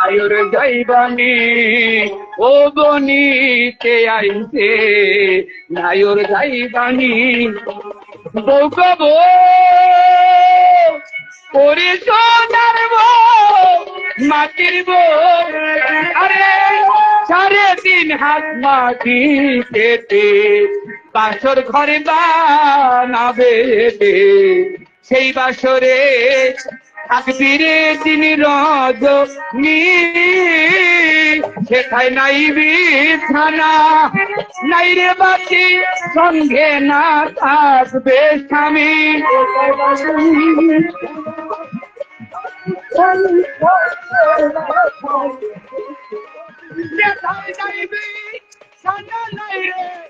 নায়র যাইবানি ও বনিতে আইছে নায়র যাইবানি বউ গো বউ ওরে সোনার মাটির আরে সাড়ে তিন হাত মাটি কেটে বাসর ঘরে বানাবে। সেই বাসরে থাকবিরে দিন রজ নি, সেথায় নাই বিছানা। নাই রে বাতি সঙ্গে না থাকবে স্বামী। সেথায় নাই বিছানা, নাই রে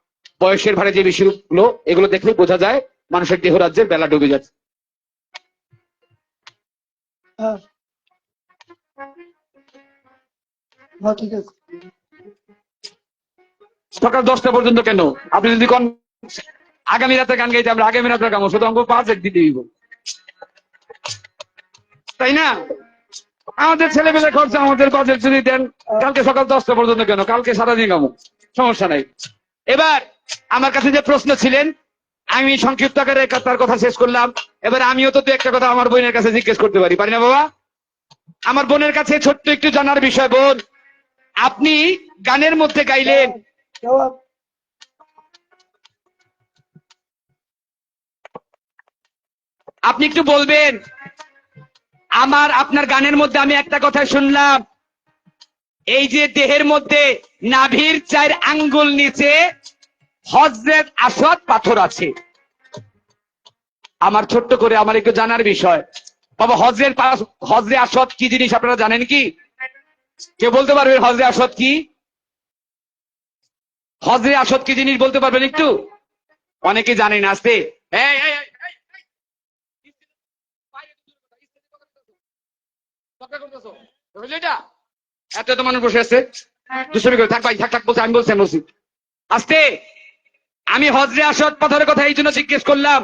বয়সের ভারে যে বিষয়গুলো এগুলো দেখলে বোঝা যায় মানুষের দেহ রাজ্যের বেলা ডুবে যাচ্ছে। সকাল দশটা পর্যন্ত কেন? আপনি যদি কোন, আগামী রাতে গান গাইতে আমরা আগামী রাতে গামো শুধু আমাকে পাঁচ, এক দিতে দিব তাই না? আমাদের ছেলে মেয়ে খরচা, আমাদের বাজেট যদি দেন, কালকে সকাল দশটা পর্যন্ত কেন? কালকে সারাদিন গামো সমস্যা নাই। এবার আমার কাছে যে প্রশ্ন ছিলেন, আমি সংক্ষিপ্ত আকারে তার কথা শেষ করলাম। এবার আমিও তো দু একটা কথা আমার বোনের কাছে জিজ্ঞেস করতে পারি পারি না বাবা? আমার বোনের কাছে ছোট্ট একটু জানার বিষয়, বোন। আপনি গানের মধ্যে গাইলেন। আপনি একটু বলবেন, আমার, আপনার গানের মধ্যে আমি একটা কথা শুনলাম। এই যে দেহের মধ্যে নাভির চার আঙ্গুল নিচে হজরত আসদ পাথর আছে। আমার ছোট্ট করে আমার একটু জানার বিষয়। বাবা, হজরের হজরে আসদ কি জিনিস আপনারা জানেন কি? কে বলতে পারবেন হজরে আসদ কি? হজরে আসদ কি জিনিস বলতে পারবেন একটু? অনেকে আসতে। করতেছো? বুঝলে এটা? এত এত মানুষ বসে আছে। করে, থাক ভাই, থাক থাক, বলছে, আমি বলছি আমি বলছি। আস্তে। আমি হজরে আসদ পাথরের কথা এই জন্য জিজ্ঞেস করলাম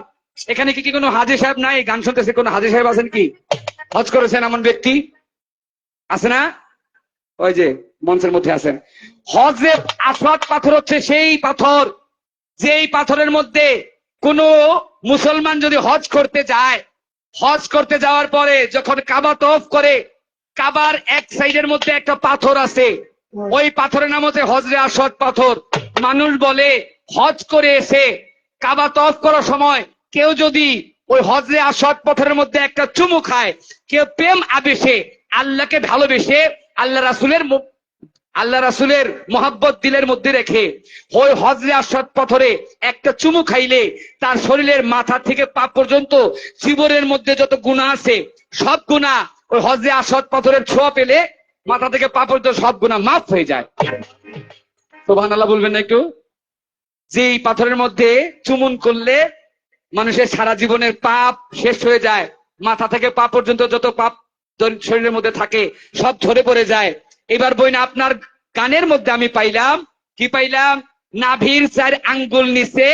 এখানে কি কি কোনো হাজি সাহেব নাই? গান শুনতেছে কোনো হাজি সাহেব আছেন কি? হজ করেছেন এমন ব্যক্তি? আছে না? ওই যে মঞ্চের মধ্যে আছেন। হজরে আসদ পাথর হচ্ছে সেই পাথর যেই পাথরের মধ্যে কোনো মুসলমান যদি হজ করতে যায় হজ করতে যাওয়ার পরে যখন কাবা তফ করে কাবার এক সাইডের মধ্যে একটা পাথর আছে। ওই পাথরের নাম হচ্ছে হজরে আসদ পাথর। মানুষ বলে হজ করে এসে কাবা তফ করার সময় কেউ যদি ওই হজরে আসদ পাথরের মধ্যে একটা চুমু খায়, কেউ প্রেম আবেশে আল্লাহকে ভালোবেসে আল্লাহ রাসুলের আল্লাহ রাসুলের মোহাব্বত দিলের মধ্যে রেখে ওই হজরে আসদ পাথরে একটা চুমু খাইলে তার শরীরের মাথা থেকে পা পর্যন্ত জীবনের মধ্যে যত গুণা আছে, সব গুণা ওই হজরে আসদ পাথরের ছোঁয়া পেলে মাথা থেকে পা পর্যন্ত সব গুণা মাফ হয়ে যায়। সোভান আল্লাহ বলবেন না একটু? যে এই পাথরের মধ্যে চুমুন করলে মানুষের সারা জীবনের পাপ শেষ হয়ে যায়। মাথা থেকে পা পর্যন্ত যত পাপ শরীরের মধ্যে থাকে সব ঝরে পড়ে যায়। এবার বই না আপনার গানের মধ্যে আমি পাইলাম কি পাইলাম? নাভির চার আঙ্গুল নিচে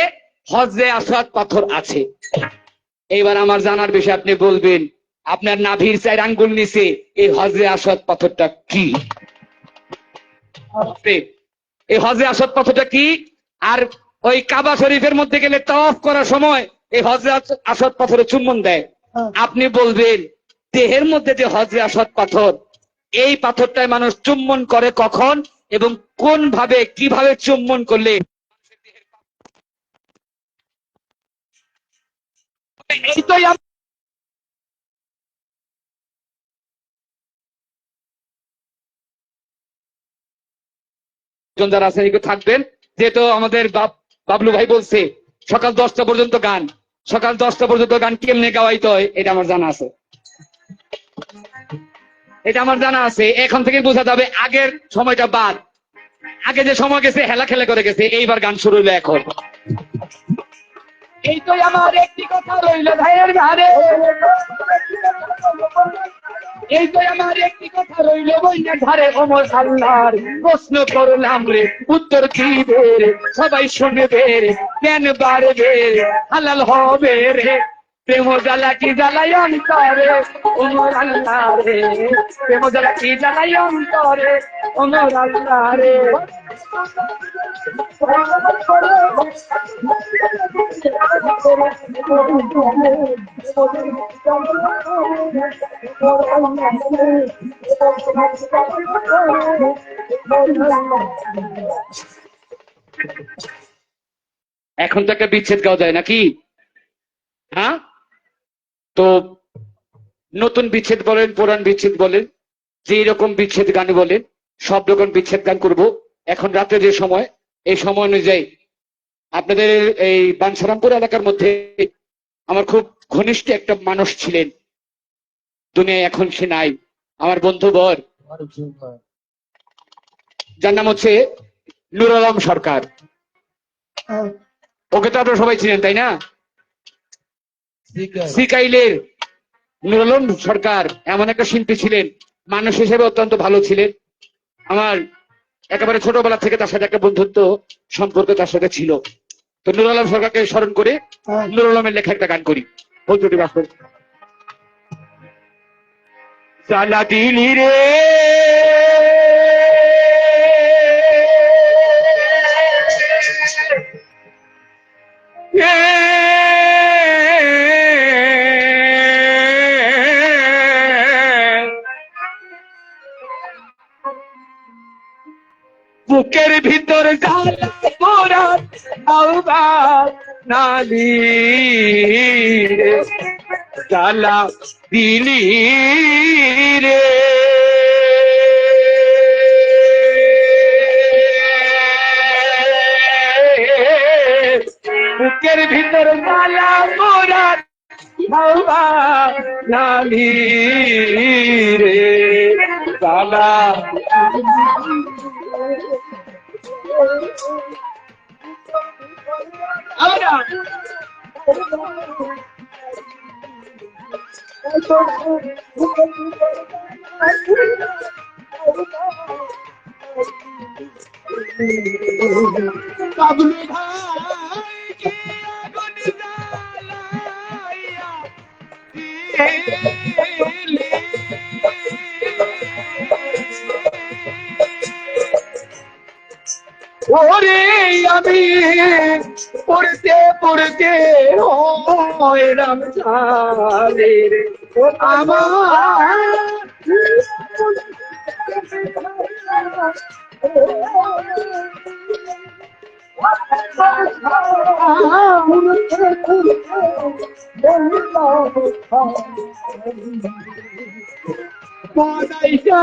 হজরে আসাদ পাথর আছে। এইবার আমার জানার বিষয় আপনি বলবেন আপনার নাভির চার আঙ্গুল নিচে এই হজরে আসাদ পাথরটা কি? এই হজরে আসাদ পাথরটা কি? আর ওই কাবা শরীফের মধ্যে গেলে তফ করার সময় এই হজরে আস- আসাদ পাথরে চুম্বন দেয় হ্যাঁ আপনি বলবেন দেহের মধ্যে যে হজরে আসাদ পাথর এই পাথরটায় মানুষ চুম্বন করে কখন এবং কোন ভাবে কীভাবে চুম্বন করলে এইটাই যারা আছেন থাকবেন যেহেতু আমাদের বাব- বাবলু ভাই বলছে, সকাল দশটা পর্যন্ত গান। সকাল দশটা পর্যন্ত গান কেমনে গাওয়াইতে হয়, এটা আমার জানা আছে। এটা আমার জানা আছে, এখন থেকে বোঝা যাবে আগের সময়টা বাদ। আগে যে সময় গেছে, হেলা খেলা করে গেছে, এইবার গান শুরু হইল এখন। এই তো আমার একটি কথা রইল, ভাইয়ের ঘরে। এই তো আমার একটি কথা রইল বইনের ধারে অমর আল্লাহর প্রশ্ন করলাম রে, উত্তর কি রে? সবাই শুনবে রে, কেন বাড়বে রে? হালাল হবে রে। প্রেম জ্বালা কি জ্বালাই অন্তরে? অমর আল্লাহ রে প্রেম জ্বালা কি জ্বালাই অন্তরে? এখন তো একটা বিচ্ছেদ গাওয়া যায় নাকি? হ্যাঁ? তো নতুন বিচ্ছেদ বলেন পুরান বিচ্ছেদ বলেন যে রকম বিচ্ছেদ গান বলেন সব রকম বিচ্ছেদ গান করব এখন রাতে যে সময় এই সময় অনুযায়ী আপনাদের এই বাঞ্ছারামপুর এলাকার মধ্যে আমার খুব ঘনিষ্ঠ একটা মানুষ ছিলেন। দুনিয়ায় এখন সে নাই। আমার বন্ধু বর। যার নাম হচ্ছে নুর আলম সরকার। ওকে তো আপনারা সবাই ছিলেন তাই না? সিকাইলের নুর আলম সরকার এমন একটা শিল্পী ছিলেন। মানুষ হিসেবে অত্যন্ত ভালো ছিলেন। আমার একেবারে ছোটবেলা থেকে তার সাথে একটা বন্ধুত্ব সম্পর্ক তার সাথে ছিল। তো নুর আলম সরকারকে স্মরণ করে হ্যাঁ। নুর আলমের লেখা একটা গান করি। বন্ধুটি চালা দিলি রে। বুকের ভিতর নালি। জ্বালা দিলি রে। বুকের ভিতর জ্বালা পোড়া আউবার নালি রে। জ্বালা আমরা ওরে আমি পড়তে পড়তে হয়রাম চালে রে আমার পদাইশা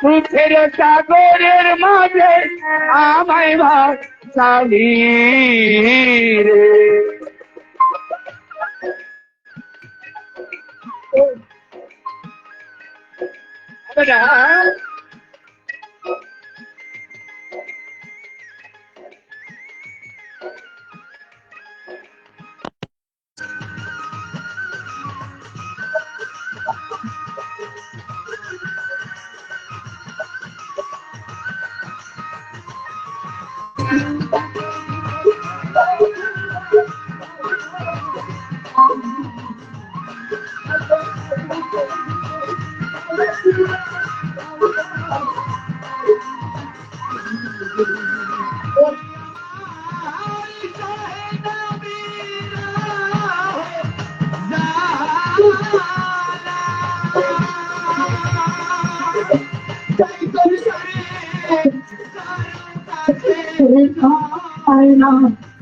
দুঃখের সাগরের মাঝে আমায় ভাসাইলি রে Ada. যায়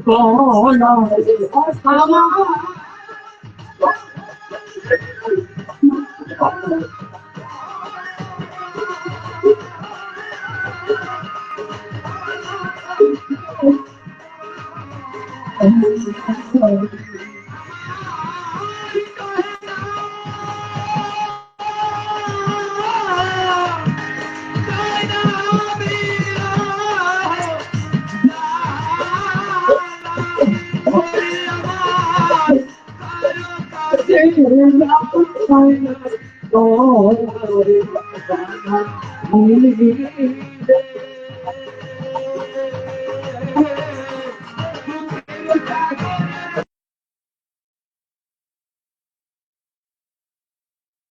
বলারে ভাষা Oh,